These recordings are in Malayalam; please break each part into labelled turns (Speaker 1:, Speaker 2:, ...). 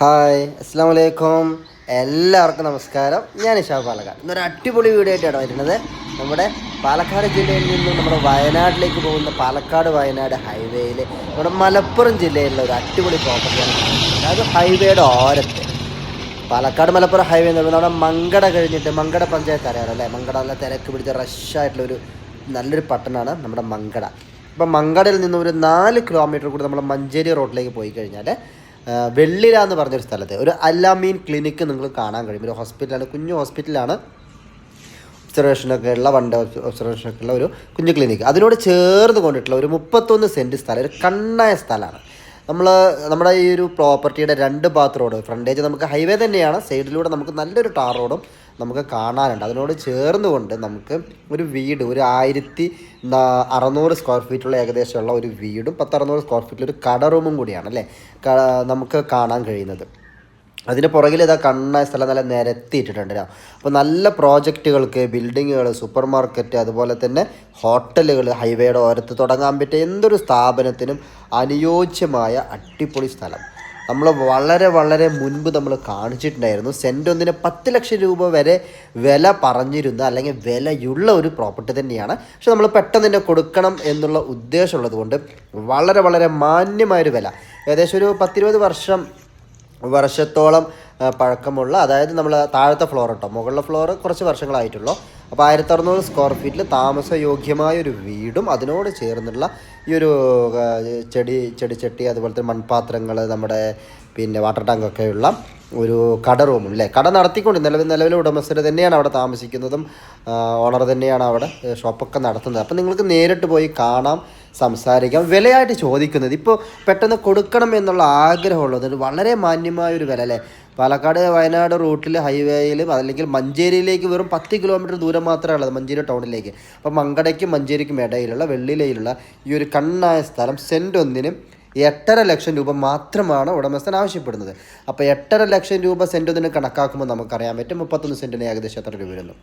Speaker 1: ഹായ് അസ്സാം വലൈക്കും എല്ലാവർക്കും നമസ്കാരം. ഞാൻ ഇഷാ പാലക്കാട്. ഇന്നൊരു അടിപൊളി വീഡിയോ ആയിട്ടാണ് വരുന്നത് നമ്മുടെ പാലക്കാട് ജില്ലയിൽ നിന്നും നമ്മുടെ വയനാട്ടിലേക്ക് പോകുന്ന പാലക്കാട് വയനാട് ഹൈവേയിൽ നമ്മുടെ മലപ്പുറം ജില്ലയിലുള്ള ഒരു അടിപൊളി പ്രോപ്പർട്ടിയാണ് അതായത് ഹൈവേയുടെ ഓരത്ത്. പാലക്കാട് മലപ്പുറം ഹൈവേ എന്ന് പറയുന്നത് നമ്മുടെ മങ്കട കഴിഞ്ഞിട്ട് മങ്കട പഞ്ചായത്ത് അറിയാമല്ലോ അല്ലേ? മങ്കട നല്ല തിരക്ക് പിടിച്ച റഷായിട്ടുള്ളൊരു നല്ലൊരു പട്ടണമാണ് നമ്മുടെ മങ്കട. ഇപ്പം മങ്കടയിൽ നിന്ന് ഒരു നാല് കിലോമീറ്റർ കൂടി നമ്മൾ മഞ്ചേരി റോഡിലേക്ക് പോയി കഴിഞ്ഞാൽ വെള്ളില എന്ന് പറഞ്ഞൊരു സ്ഥലത്ത്. ഒരു അല്ലാമീൻ ക്ലിനിക്ക് നിങ്ങൾ കാണാൻ കഴിയും. ഒരു ഹോസ്പിറ്റലാണ് കുഞ്ഞു ഹോസ്പിറ്റലാണ് ഒബ്സർവേഷനൊക്കെ ഉള്ള വണ്ട ഒബ്സർവേഷനൊക്കെ ഉള്ള ഒരു കുഞ്ഞു ക്ലിനിക്ക്. അതിനോട് ചേർന്ന് കൊണ്ടിട്ടുള്ള ഒരു മുപ്പത്തൊന്ന് സെന്റ് സ്ഥലം ഒരു കണ്ണായ സ്ഥലമാണ്. നമ്മൾ നമ്മുടെ ഈ ഒരു പ്രോപ്പർട്ടിയുടെ രണ്ട് ഭാഗത്ത് റോഡ് ഫ്രണ്ടേജ് നമുക്ക് ഹൈവേ തന്നെയാണ് സൈഡിലൂടെ നമുക്ക് നല്ലൊരു ടാർ റോഡും നമുക്ക് കാണാനുണ്ട്. അതിനോട് ചേർന്നുകൊണ്ട് നമുക്ക് ഒരു വീട് ഒരു ആയിരത്തി അറുന്നൂറ് സ്ക്വയർ ഫീറ്റുള്ള ഏകദേശമുള്ള ഒരു വീടും പത്തറുന്നൂറ് സ്ക്വയർ ഫീറ്റിൽ ഒരു കട റൂമും കൂടിയാണ് അല്ലേ? നമുക്ക് കാണാൻ കഴിയുന്നത്. അതിന് പുറകിൽ ഇതാ കണ്ണ സ്ഥലം നല്ല നിരത്തിയിട്ടിട്ടുണ്ട് അപ്പോൾ നല്ല പ്രോജക്റ്റുകൾക്ക് ബിൽഡിങ്ങുകൾ സൂപ്പർ മാർക്കറ്റ് അതുപോലെ തന്നെ ഹോട്ടലുകൾ ഹൈവേയുടെ ഓരത്ത് തുടങ്ങാൻ പറ്റിയ എന്തൊരു സ്ഥാപനത്തിനും അനുയോജ്യമായ അടിപൊളി സ്ഥലം. നമ്മൾ വളരെ വളരെ മുൻപ് നമ്മൾ കാണിച്ചിട്ടുണ്ടായിരുന്നു. സെന്റ് ഒന്നിന് പത്ത് ലക്ഷം രൂപ വരെ വില പറഞ്ഞിരുന്ന അല്ലെങ്കിൽ വിലയുള്ള ഒരു പ്രോപ്പർട്ടി തന്നെയാണ്. പക്ഷെ നമ്മൾ പെട്ടെന്ന് തന്നെ കൊടുക്കണം എന്നുള്ള ഉദ്ദേശമുള്ളത് കൊണ്ട് വളരെ വളരെ മാന്യമായൊരു വില. ഏകദേശം ഒരു പത്തിരുപത് വർഷം വർഷത്തോളം പഴക്കമുള്ള അതായത് നമ്മൾ താഴത്തെ ഫ്ലോർ കേട്ടോ മുകളിലെ ഫ്ലോർ കുറച്ച് വർഷങ്ങളായിട്ടുള്ളൂ. അപ്പോൾ ആയിരത്തി അറുന്നൂറ് സ്ക്വയർ ഫീറ്റിൽ താമസയോഗ്യമായ ഒരു വീടും അതിനോട് ചേർന്നുള്ള ഈ ഒരു ചെടി ചെടിച്ചട്ടി അതുപോലെ തന്നെ മൺപാത്രങ്ങൾ നമ്മുടെ പിന്നെ വാട്ടർ ടാങ്കൊക്കെയുള്ള ഒരു കട റൂമും അല്ലേ കട നടത്തിക്കൊണ്ട് നിലവിൽ നിലവിൽ ഉടമസ്ഥർ തന്നെയാണ് അവിടെ താമസിക്കുന്നതും ഓണർ തന്നെയാണ് അവിടെ ഷോപ്പൊക്കെ നടത്തുന്നത്. അപ്പം നിങ്ങൾക്ക് നേരിട്ട് പോയി കാണാം. സംസാരിക്കാം. വിലയായിട്ട് ചോദിക്കുന്നത്. ഇപ്പോൾ പെട്ടെന്ന് കൊടുക്കണം എന്നുള്ള ആഗ്രഹമുള്ളത് വളരെ മാന്യമായ ഒരു വില അല്ലേ പാലക്കാട് വയനാട് റൂട്ടിൽ ഹൈവേയിൽ അല്ലെങ്കിൽ മഞ്ചേരിയിലേക്ക് വെറും പത്ത് കിലോമീറ്റർ ദൂരം മാത്രമേ ഉള്ളത് മഞ്ചേരി ടൗണിലേക്ക്. അപ്പോൾ മങ്കടയ്ക്കും മഞ്ചേരിക്കും ഇടയിലുള്ള വെള്ളിലയിലുള്ള ഈ ഒരു കണ്ണായ സ്ഥലം സെന്റ് ഒന്നിനും എട്ടര ലക്ഷം രൂപ മാത്രമാണ് ഉടമസ്ഥൻ ആവശ്യപ്പെടുന്നത്. അപ്പോൾ എട്ടര ലക്ഷം രൂപ സെന്റ് ഒന്നിന് കണക്കാക്കുമ്പോൾ നമുക്കറിയാൻ പറ്റും മുപ്പത്തൊന്ന് സെന്റിന് ഏകദേശം എത്ര രൂപ വരുന്നു.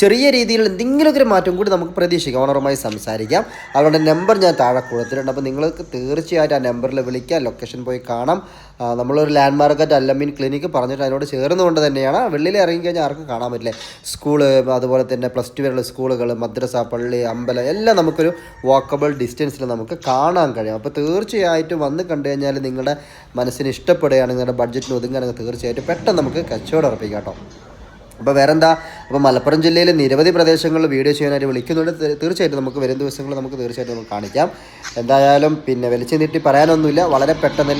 Speaker 1: ചെറിയ രീതിയിൽ എന്തെങ്കിലുമൊക്കെ ഒരു മാറ്റം കൂടി നമുക്ക് പ്രതീക്ഷിക്കാം. ഓണറുമായി സംസാരിക്കാം. അവരുടെ നമ്പർ ഞാൻ താഴെ കൊടുത്തിട്ടുണ്ട്. അപ്പോൾ നിങ്ങൾക്ക് തീർച്ചയായിട്ടും ആ നമ്പറിൽ വിളിക്കാം ലൊക്കേഷൻ പോയി കാണാം. നമ്മളൊരു ലാൻഡ് മാർക്കറ്റ് അല്ലമീൻ ക്ലിനിക്ക് പറഞ്ഞിട്ട് അതിനോട് ചേർന്നുകൊണ്ട് തന്നെയാണ്. വെള്ളിയിൽ ഇറങ്ങിക്കഴിഞ്ഞാൽ ആർക്കും കാണാൻ പറ്റില്ലേ. സ്കൂൾ അതുപോലെ തന്നെ പ്ലസ് ടു വരെയുള്ള സ്കൂളുകൾ മദ്രസ പള്ളി അമ്പലം എല്ലാം നമുക്കൊരു വാക്കബിൾ ഡിസ്റ്റൻസിൽ നമുക്ക് കാണാൻ കഴിയും. അപ്പോൾ തീർച്ചയായിട്ടും വന്ന് കണ്ടു കഴിഞ്ഞാൽ നിങ്ങളുടെ മനസ്സിന് ഇഷ്ടപ്പെടുകയാണ് നിങ്ങളുടെ ബഡ്ജറ്റിന് ഒതുങ്ങുകയാണെങ്കിൽ തീർച്ചയായിട്ടും പെട്ടെന്ന് നമുക്ക് കച്ചവടം ഉറപ്പിക്കാം കേട്ടോ. അപ്പോൾ വേറെന്താ? അപ്പോൾ മലപ്പുറം ജില്ലയിലെ നിരവധി പ്രദേശങ്ങളിൽ വീഡിയോ ചെയ്യാനായിട്ട് വിളിക്കുന്നുണ്ട്. തീർച്ചയായിട്ടും നമുക്ക് വരും ദിവസങ്ങളിൽ നമുക്ക് തീർച്ചയായിട്ടും നമുക്ക് കാണിക്കാം. എന്തായാലും പിന്നെ വലിച്ചു നീട്ടി പറയാനൊന്നുമില്ല. വളരെ പെട്ടെന്ന്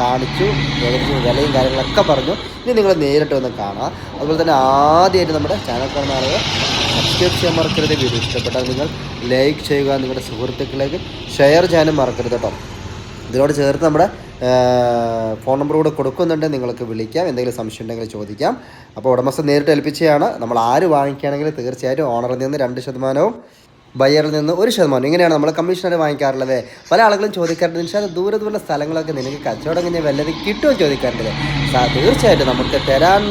Speaker 1: കാണിച്ചു. വിലയും കാര്യങ്ങളൊക്കെ പറഞ്ഞു. ഇനി നിങ്ങൾ നേരിട്ട് വന്ന് കാണാം. അതുപോലെ തന്നെ ആദ്യമായിട്ട് നമ്മുടെ ചാനൽ കാണുന്ന സബ്സ്ക്രൈബ് ചെയ്യാൻ മറക്കരുത്. വീഡിയോ ഇഷ്ടപ്പെട്ടാൽ നിങ്ങൾ ലൈക്ക് ചെയ്യുക. നിങ്ങളുടെ സുഹൃത്തുക്കളിലേക്ക് ഷെയർ ചെയ്യാനും മറക്കരുത് കേട്ടോ. ഇതിനോട് ചേർത്ത് നമ്മുടെ ഫോൺ നമ്പർ കൂടെ കൊടുക്കുന്നുണ്ട്. നിങ്ങൾക്ക് വിളിക്കാം. എന്തെങ്കിലും സംശയം ഉണ്ടെങ്കിൽ ചോദിക്കാം. അപ്പോൾ ഉടമസ്ഥ നേരിട്ട് ഏൽപ്പിച്ചതാണ്. നമ്മൾ ആര് വാങ്ങിക്കുകയാണെങ്കിൽ തീർച്ചയായിട്ടും ഓണറിൽ നിന്ന് രണ്ട് ശതമാനവും ബയറിൽ നിന്ന് ഒരു ശതമാനം ഇങ്ങനെയാണ് നമ്മൾ കമ്മീഷണർ വാങ്ങിക്കാറുള്ളത്. പല ആളുകളും ചോദിക്കാറുണ്ട് പക്ഷേ അത് ദൂരെ ദൂരെ സ്ഥലങ്ങളൊക്കെ നിനക്ക് കച്ചവടം കഴിഞ്ഞാൽ വല്ലതും കിട്ടുമോ? ചോദിക്കാറുണ്ട്. തീർച്ചയായിട്ടും നമുക്ക് തരാൻ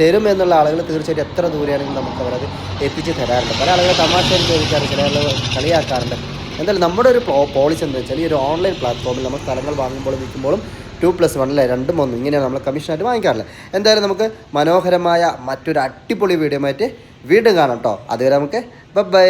Speaker 1: തരും എന്നുള്ള ആളുകൾ തീർച്ചയായിട്ടും എത്ര ദൂരെയാണെങ്കിലും നമുക്ക് അവരത് എത്തിച്ച് തരാറുണ്ട്. പല ആളുകൾ തമാശയിൽ ചോദിക്കാറുണ്ട് ചില ആളുകൾ കളിയാക്കാറുണ്ട്. എന്തായാലും നമ്മുടെ ഒരു പോളിസി എന്ന് വെച്ചാൽ ഈ ഒരു ഓൺലൈൻ പ്ലാറ്റ്ഫോമിൽ നമ്മൾ സ്ഥലങ്ങൾ വാങ്ങുമ്പോഴും വിൽക്കുമ്പോഴും ടു പ്ലസ് വൺ അല്ലേ രണ്ടും ഒന്നും ഇങ്ങനെയാണ് നമ്മൾ കമ്മീഷനായിട്ട് വാങ്ങിക്കാറില്ല എന്തായാലും നമുക്ക് മനോഹരമായ മറ്റൊരു അടിപൊളി വീഡിയോ ആയിട്ട് വീണ്ടും കാണാം കേട്ടോ അതുവരെ നമുക്ക് ബൈ